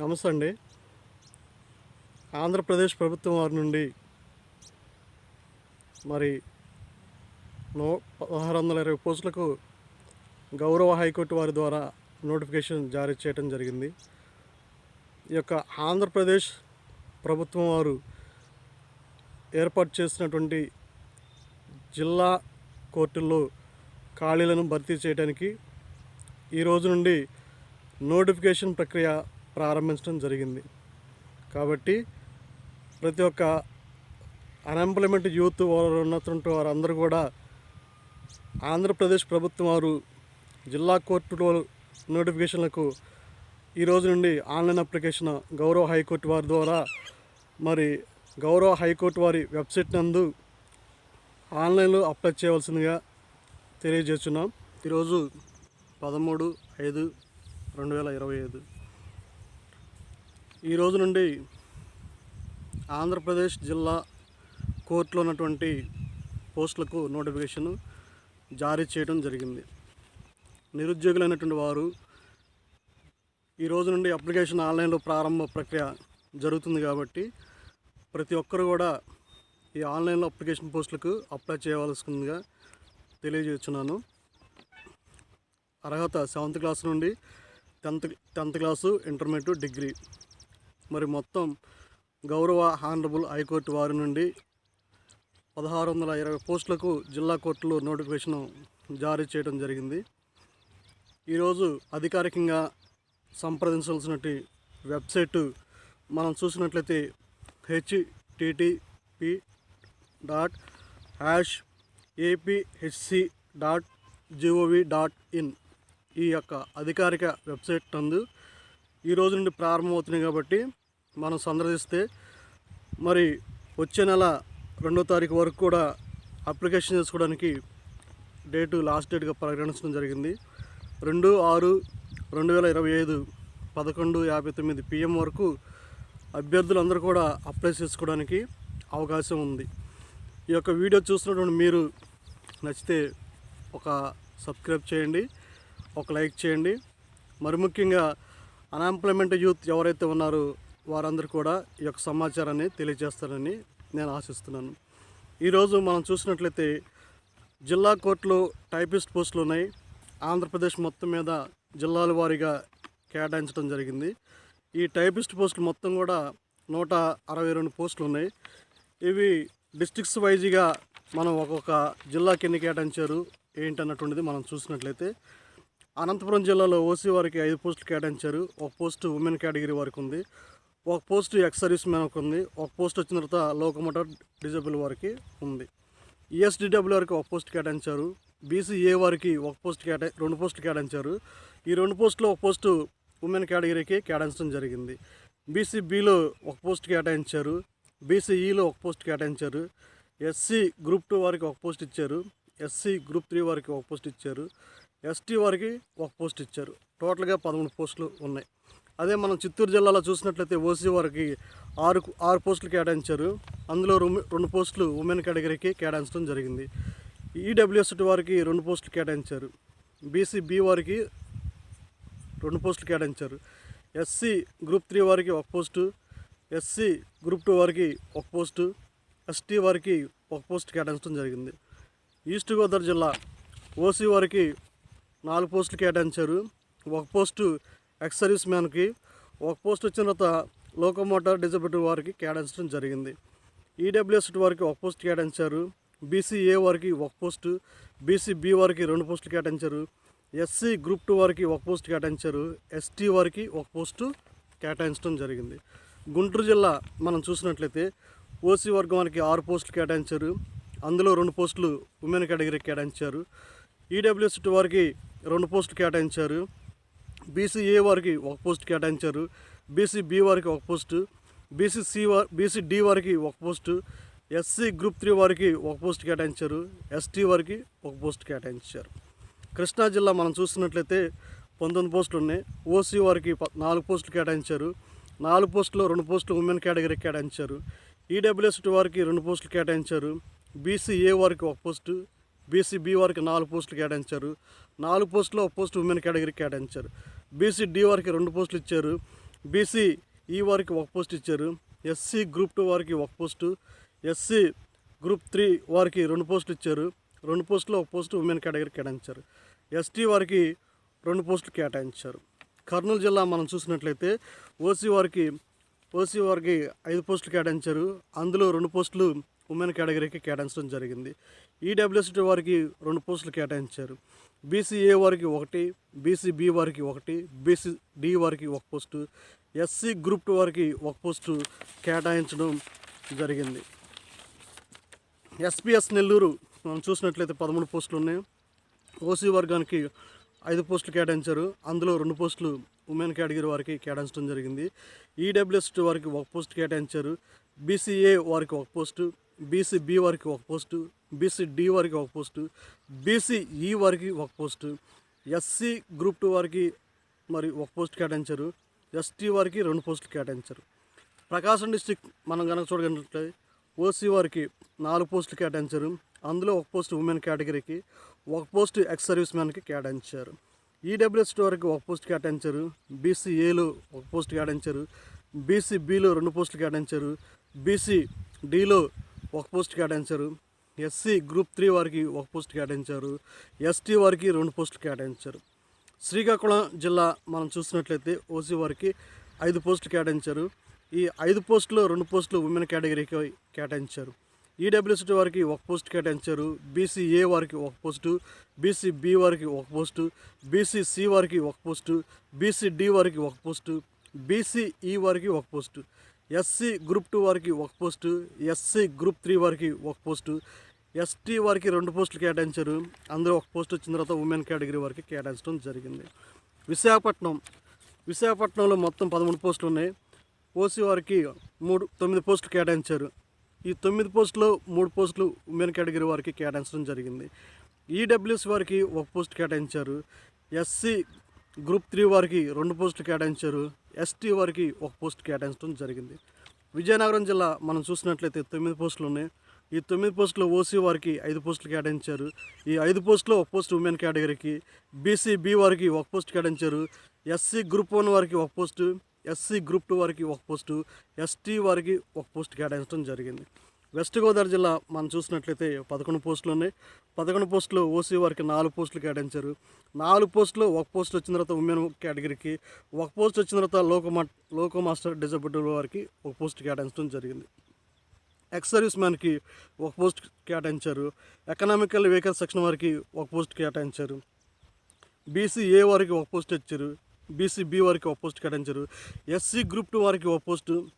నమస్తే అండి ఆంధ్రప్రదేశ్ ప్రభుత్వం వారి నుండి మరి నో పదహారు వందల ఇరవై పోస్టులకు గౌరవ హైకోర్టు వారి ద్వారా నోటిఫికేషన్ జారీ చేయడం జరిగింది. ఈ యొక్క ఆంధ్రప్రదేశ్ ప్రభుత్వం వారు ఏర్పాటు చేసినటువంటి జిల్లా కోర్టుల్లో ఖాళీలను భర్తీ చేయడానికి ఈ రోజు నుండి నోటిఫికేషన్ ప్రక్రియ ప్రారంభించడం జరిగింది. కాబట్టి ప్రతి ఒక్క అన్ఎంప్లాయ్మెంట్ యూత్ వారు ఉన్నటువంటి వారందరూ కూడా ఆంధ్రప్రదేశ్ ప్రభుత్వం వారు జిల్లా కోర్టులో నోటిఫికేషన్లకు ఈ రోజు నుండి ఆన్లైన్ అప్లికేషన్ గౌరవ హైకోర్టు వారి ద్వారా మరి గౌరవ హైకోర్టు వారి వెబ్సైట్ నందు ఆన్లైన్లో అప్లై చేయవలసిందిగా తెలియజేస్తున్నాం. ఈరోజు పదమూడు ఐదు రెండు వేల ఇరవై ఐదు. ఈ రోజు నుండి ఆంధ్రప్రదేశ్ జిల్లా కోర్టులో ఉన్నటువంటి పోస్టులకు నోటిఫికేషన్ జారీ చేయడం జరిగింది. నిరుద్యోగులైనటువంటి వారు ఈ రోజు నుండి అప్లికేషన్ ఆన్లైన్లో ప్రారంభ ప్రక్రియ జరుగుతుంది కాబట్టి ప్రతి ఒక్కరు కూడా ఈ ఆన్లైన్లో అప్లికేషన్ పోస్టులకు అప్లై చేయవలసిందిగా తెలియజేస్తున్నాను. అర్హత సెవెంత్ క్లాస్ నుండి tenth tenth class intermediate degree. మరి మొత్తం గౌరవ హానరబుల్ హైకోర్టు వారి నుండి పదహారు వందల ఇరవై పోస్టులకు జిల్లా కోర్టులో నోటిఫికేషన్ జారీ చేయడం జరిగింది. ఈరోజు అధికారికంగా సంప్రదించవలసినటువంటి వెబ్సైటు మనం చూసినట్లయితే HTTP dot hash APHC dot GOV dot in ఈ యొక్క అధికారిక వెబ్సైట్ నందు ఈ రోజు నుండి ప్రారంభమవుతున్నాయి కాబట్టి మనం సందర్శిస్తే మరి వచ్చే నెల రెండో తారీఖు వరకు కూడా అప్లికేషన్ చేసుకోవడానికి డేటు లాస్ట్ డేట్గా ప్రకటించడం జరిగింది. రెండు ఆరు రెండు వేల ఇరవై ఐదు పదకొండు యాభై తొమ్మిది పిఎం వరకు అభ్యర్థులందరూ కూడా అప్లై చేసుకోవడానికి అవకాశం ఉంది. ఈ యొక్క వీడియో చూసినటువంటి మీరు నచ్చితే ఒక సబ్స్క్రైబ్ చేయండి ఒక లైక్ చేయండి. మరి ముఖ్యంగా అన్ఎంప్లాయ్మెంట్ యూత్ ఎవరైతే ఉన్నారో వారందరూ కూడా ఈ యొక్క సమాచారాన్ని తెలియజేస్తారని నేను ఆశిస్తున్నాను. ఈరోజు మనం చూసినట్లయితే జిల్లా కోర్టులో టైపిస్ట్ పోస్టులు ఉన్నాయి. ఆంధ్రప్రదేశ్ మొత్తం మీద జిల్లాల వారీగా కేటాయించడం జరిగింది. ఈ టైపిస్ట్ పోస్టులు మొత్తం కూడా నూట అరవై రెండు పోస్టులు ఉన్నాయి. ఇవి డిస్ట్రిక్ట్స్ వైజ్గా మనం ఒక్కొక్క జిల్లాకి ఎన్ని కేటాయించారు ఏంటన్నటువంటిది మనం చూసినట్లయితే అనంతపురం జిల్లాలో ఓసీ వారికి ఐదు పోస్టులు కేటాయించారు. ఒక పోస్ట్ ఉమెన్ కేటగిరీ వారికి ఉంది. ఒక పోస్ట్ ఎక్స్ సర్వీస్ మ్యాన్కి ఉంది ఒక పోస్ట్ వచ్చిన తర్వాత లోకమోటర్ డిజబుల్ వారికి ఉంది ఈఎస్డిడబ్ల్యూ వారికి ఒక పోస్ట్ కేటాయించారు బీసీఏ వారికి ఒక పోస్ట్ కేటా రెండు పోస్టులు కేటాయించారు ఈ రెండు పోస్టులో ఒక పోస్టు ఉమెన్ కేటగిరీకి కేటాయించడం జరిగింది బీసీబీలో ఒక పోస్ట్ కేటాయించారు బీసీఈలో ఒక పోస్ట్ కేటాయించారు ఎస్సీ గ్రూప్ టూ వారికి ఒక పోస్ట్ ఇచ్చారు ఎస్సీ గ్రూప్ త్రీ వారికి ఒక పోస్ట్ ఇచ్చారు ఎస్టీ వారికి ఒక పోస్ట్ ఇచ్చారు టోటల్గా పదమూడు పోస్టులు ఉన్నాయి అదే మనం చిత్తూరు జిల్లాలో చూసినట్లయితే ఓసీ వారికి ఆరు ఆరు పోస్టులు కేటాయించారు. అందులో రెండు రెండు పోస్టులు ఉమెన్ కేటగిరీకి కేటాయించడం జరిగింది. ఈడబ్ల్యూఎస్టి వారికి రెండు పోస్టులు కేటాయించారు. బీసీ బి వారికి రెండు పోస్టులు కేటాయించారు. ఎస్సీ గ్రూప్ త్రీ వారికి ఒక పోస్టు ఎస్సీ గ్రూప్ టూ వారికి ఒక పోస్టు ఎస్టీ వారికి ఒక పోస్ట్ కేటాయించడం జరిగింది. ఈస్ట్ గోదావరి జిల్లా ఓసీ వారికి నాలుగు పోస్టులు కేటాయించారు. ఒక పోస్టు ఎక్స్ సర్వీస్ మ్యాన్కి ఒక పోస్ట్ వచ్చిన తర్వాత లోకోమోటార్ డిజబిలిటీ వారికి కేటాయించడం జరిగింది. ఈడబ్ల్యూఎస్ వారికి ఒక పోస్ట్ కేటాయించారు బీసీఏ వారికి ఒక పోస్ట్ బీసీబీ వారికి రెండు పోస్టులు కేటాయించారు ఎస్సీ గ్రూప్ టూ వారికి ఒక పోస్ట్ కేటాయించారు ఎస్టీ వారికి ఒక పోస్టు కేటాయించడం జరిగింది. గుంటూరు జిల్లా మనం చూసినట్లయితే ఓసీ వర్గం వారికి ఆరు పోస్టులు కేటాయించారు అందులో రెండు పోస్టులు ఉమెన్ కేటగిరీకి కేటాయించారు ఈడబ్ల్యూఎస్ వారికి రెండు పోస్టులు కేటాయించారు బీసీఏ వారికి ఒక పోస్ట్ కేటాయించారు బీసీబీ వారికి ఒక పోస్టు బీసీసీ వారి బీసీడీ వారికి ఒక పోస్టు ఎస్సీ గ్రూప్ త్రీ వారికి ఒక పోస్ట్ కేటాయించారు ఎస్టీ వారికి ఒక పోస్ట్ కేటాయించారు. కృష్ణా జిల్లా మనం చూసినట్లయితే పంతొమ్మిది పోస్టులు ఉన్నాయి. ఓసీ వారికి ప- నాలుగు పోస్టులు కేటాయించారు. నాలుగు పోస్టులు రెండు పోస్టులు ఉమెన్ కేటగిరీకి కేటాయించారు. ఈడబ్ల్యూఎస్టీ వారికి రెండు పోస్టులు కేటాయించారు. బీసీఏ వారికి ఒక పోస్టు బీసీబీ వారికి నాలుగు పోస్టులు కేటాయించారు. నాలుగు పోస్టులో ఒక పోస్ట్ ఉమెన్ కేటగిరీకి కేటాయించారు. బీసీ డి వారికి రెండు పోస్టులు ఇచ్చారు. బీసీ ఈ వారికి ఒక పోస్ట్ ఇచ్చారు. ఎస్సీ గ్రూప్ టూ వారికి ఒక పోస్టు. ఎస్సీ గ్రూప్ త్రీ వారికి రెండు పోస్టులు ఇచ్చారు. రెండు పోస్టులు ఒక పోస్టు ఉమెన్ కేటగిరీ కేటాయించారు. ఎస్టీ వారికి రెండు పోస్టులు కేటాయించారు. కర్నూలు జిల్లా మనం చూసినట్లయితే ఓసీ వారికి ఓసీ వారికి ఐదు పోస్టులు కేటాయించారు. అందులో రెండు పోస్టులు ఉమెన్ కేటగిరీకి కేటాయించడం జరిగింది. ఈడబ్ల్యూఎస్టీ వారికి రెండు పోస్టులు కేటాయించారు. బీసీఏ వారికి ఒకటి బీసీబీ వారికి ఒకటి బీసీ డి వారికి ఒక పోస్టు ఎస్సీ గ్రూప్ టూ వారికి ఒక పోస్టు కేటాయించడం జరిగింది. ఎస్పీఎస్ నెల్లూరు మనం చూసినట్లయితే పదమూడు పోస్టులు ఉన్నాయి ఓసీ వర్గానికి ఐదు పోస్టులు కేటాయించారు. అందులో రెండు పోస్టులు ఉమెన్ కేటగిరీ వారికి కేటాయించడం జరిగింది. ఈడబ్ల్యూఎస్ వారికి ఒక పోస్ట్ కేటాయించారు. బీసీఏ వారికి ఒక పోస్టు బీసీబీ వారికి ఒక పోస్టు బీసీ డి వారికి ఒక పోస్టు బీసీఈ వారికి ఒక పోస్టు ఎస్సీ గ్రూప్ టూ వారికి మరి ఒక పోస్ట్ కేటాయించారు ఎస్టీ వారికి రెండు పోస్టులు కేటాయించారు. ప్రకాశం డిస్టిక్ మనం కనుక చూడగలిగినట్లయితే ఓసీ వారికి నాలుగు పోస్టులు కేటాయించారు అందులో ఒక పోస్ట్ ఉమెన్ కేటగిరీకి ఒక పోస్ట్ ఎక్స్ సర్వీస్ మ్యాన్కి కేటాయించారు. ఈడబ్ల్యూఎస్టీ వారికి ఒక పోస్ట్ కేటాయించారు బీసీఏలో ఒక పోస్ట్ కేటాయించారు బీసీబీలో రెండు పోస్టులు కేటాయించారు బీసీ డిలో ఒక పోస్ట్ కేటాయించారు ఎస్సీ గ్రూప్ త్రీ వారికి ఒక పోస్ట్ కేటాయించారు ఎస్టీ వారికి రెండు పోస్టులు కేటాయించారు. శ్రీకాకుళం జిల్లా మనం చూసినట్లయితే ఓసీ వారికి ఐదు పోస్టులు కేటాయించారు. ఈ ఐదు పోస్టులు రెండు పోస్టులు ఉమెన్ కేటగిరీకి కేటాయించారు. ఈడబ్ల్యూసిటీ వారికి ఒక పోస్ట్ కేటాయించారు. బీసీఏ వారికి ఒక పోస్టు బీసీబీ వారికి ఒక పోస్టు బీసీసీ వారికి ఒక పోస్టు బీసీడి వారికి ఒక పోస్టు బీసీఈ వారికి ఒక పోస్టు ఎస్సీ గ్రూప్ టూ వారికి ఒక పోస్టు ఎస్సీ గ్రూప్ త్రీ వారికి ఒక పోస్టు ఎస్టీ వారికి రెండు పోస్టులు కేటాయించారు. అందులో ఒక పోస్ట్ వచ్చిన తర్వాత ఉమెన్ కేటగిరీ వారికి కేటాయించడం జరిగింది. విశాఖపట్నం విశాఖపట్నంలో మొత్తం పదమూడు పోస్టులు ఉన్నాయి. ఓసీ వారికి మూడు తొమ్మిది పోస్టులు కేటాయించారు. ఈ తొమ్మిది పోస్టులో మూడు పోస్టులు ఉమెన్ కేటగిరీ వారికి కేటాయించడం జరిగింది. ఈడబ్ల్యూఎస్ వారికి ఒక పోస్ట్ కేటాయించారు. ఎస్సీ గ్రూప్ త్రీ వారికి రెండు పోస్టులు కేటాయించారు. ఎస్టీ వారికి ఒక పోస్ట్ కేటాయించడం జరిగింది. విజయనగరం జిల్లా మనం చూసినట్లయితే తొమ్మిది పోస్టులు ఉన్నాయి. ఈ తొమ్మిది పోస్టులు ఓసీ వారికి ఐదు పోస్టులు కేటాయించారు. ఈ ఐదు పోస్టులో ఒక పోస్ట్ ఉమెన్ కేటగిరీకి బీసీ బి వారికి ఒక పోస్ట్ కేటాయించారు. ఎస్సీ గ్రూప్ వన్ వారికి ఒక పోస్టు ఎస్సీ గ్రూప్ టూ వారికి ఒక పోస్టు ఎస్టీ వారికి ఒక పోస్ట్ కేటాయించడం జరిగింది. వెస్ట్ గోదావరి జిల్లా మనం చూసినట్లయితే పదకొండు పోస్టులు ఉన్నాయి. పదకొండు పోస్టులు ఓసీ వారికి నాలుగు పోస్టులు కేటాయించారు. నాలుగు పోస్టులు ఒక పోస్ట్ వచ్చిన తర్వాత ఉమెన్ కేటగిరీకి ఒక పోస్ట్ వచ్చిన తర్వాత లోకో మా లోకో మాస్టర్ డిజబిలిటీ వారికి ఒక పోస్ట్ కేటాయించడం జరిగింది. ఎక్స్ సర్వీస్ మ్యాన్కి ఒక పోస్ట్ కేటాయించారు. ఎకనామికల్ వెహికల్ సెక్షన్ వారికి ఒక పోస్ట్ కేటాయించారు. బీసీ ఏ వారికి ఒక పోస్ట్ ఇచ్చారు. బీసీ బి వారికి ఒక పోస్ట్ కేటాయించారు. ఎస్సీ గ్రూప్ టూ వారికి ఒక పోస్టు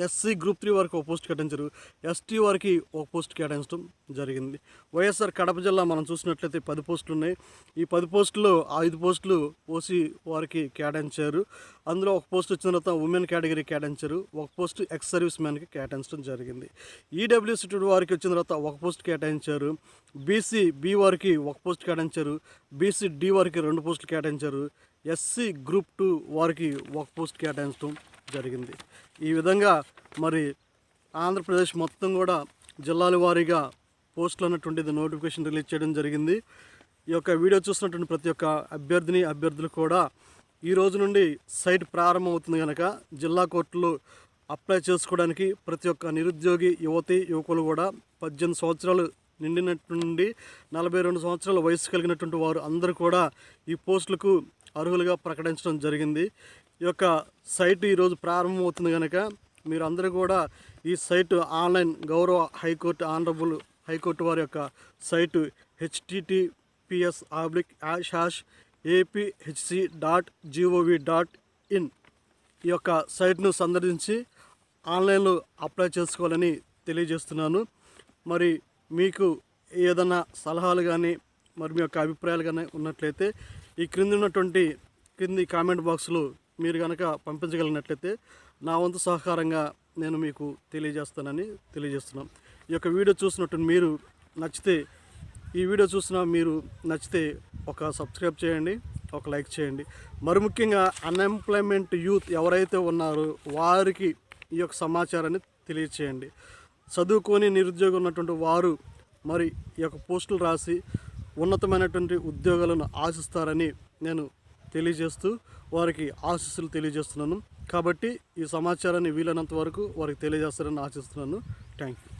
ఎస్సీ గ్రూప్ త్రీ వరకు ఒక పోస్ట్ కేటాయించారు ఎస్టీ వారికి ఒక పోస్ట్ కేటాయించడం జరిగింది. వైఎస్ఆర్ కడప జిల్లా మనం చూసినట్లయితే పది పోస్టులు ఉన్నాయి ఈ పది పోస్టుల్లో ఐదు పోస్టులు ఓసీ వారికి కేటాయించారు. అందులో ఒక పోస్ట్ వచ్చిన తర్వాత ఉమెన్ కేటగిరీ కేటాయించారు. ఒక పోస్ట్ ఎక్స్ సర్వీస్ మ్యాన్కి కేటాయించడం జరిగింది. ఈడబ్ల్యూసీ వారికి వచ్చిన తర్వాత ఒక పోస్ట్ కేటాయించారు. బీసీ బి వారికి ఒక పోస్ట్ కేటాయించారు. బీసీ డి వారికి రెండు పోస్టులు కేటాయించారు. ఎస్సీ గ్రూప్ టూ వారికి ఒక పోస్ట్ కేటాయించడం జరిగింది. ఈ విధంగా మరి ఆంధ్రప్రదేశ్ మొత్తం కూడా జిల్లాల వారీగా పోస్టులు అన్నటువంటిది నోటిఫికేషన్ రిలీజ్ చేయడం జరిగింది. ఈ యొక్క వీడియో చూసినటువంటి ప్రతి ఒక్క అభ్యర్థిని అభ్యర్థులు కూడా ఈ రోజు నుండి సైట్ ప్రారంభమవుతుంది కనుక జిల్లా కోర్టులు అప్లై చేసుకోవడానికి ప్రతి ఒక్క నిరుద్యోగి యువతి యువకులు కూడా పద్దెనిమిది సంవత్సరాలు నిండినటువంటి నుండి నలభై రెండు సంవత్సరాల వయసు కలిగినటువంటి వారు అందరూ కూడా ఈ పోస్టులకు అర్హులుగా ప్రకటించడం జరిగింది. ఈ యొక్క సైట్ ఈరోజు ప్రారంభమవుతుంది కనుక మీరు అందరూ కూడా ఈ సైట్ ఆన్లైన్ గౌరవ high court honourable high court వారి యొక్క site HTTPS oblique hash hash APHC dot GOV dot in ఈ యొక్క సైట్ను సందర్శించి ఆన్లైన్లో అప్లై చేసుకోవాలని తెలియజేస్తున్నాను. మరి మీకు ఏదైనా సలహాలు కానీ మరి మీ యొక్క అభిప్రాయాలు కానీ ఉన్నట్లయితే ఈ క్రింద ఉన్నటువంటి క్రింది కామెంట్ బాక్స్లో మీరు కనుక పంపించగలిగినట్లయితే నా వంతు సహకారంగా నేను మీకు తెలియజేస్తానని తెలియజేస్తున్నాం. ఈ యొక్క వీడియో చూసినట్టు మీరు నచ్చితే ఈ వీడియో చూసిన మీరు నచ్చితే ఒక సబ్స్క్రైబ్ చేయండి ఒక లైక్ చేయండి. మరి ముఖ్యంగా అన్ఎంప్లాయ్మెంట్ యూత్ ఎవరైతే ఉన్నారో వారికి ఈ యొక్క సమాచారాన్ని తెలియచేయండి. చదువుకొని నిరుద్యోగం ఉన్నటువంటి వారు మరి ఈ యొక్క పోస్టులు రాసి ఉన్నతమైనటువంటి ఉద్యోగాలను ఆశిస్తారని నేను తెలియజేస్తూ వారికి ఆశీస్సులు తెలియజేస్తున్నాను. కాబట్టి ఈ సమాచారాన్ని వీలైనంత వరకు వారికి తెలియజేస్తారని ఆశిస్తున్నాను. Thank you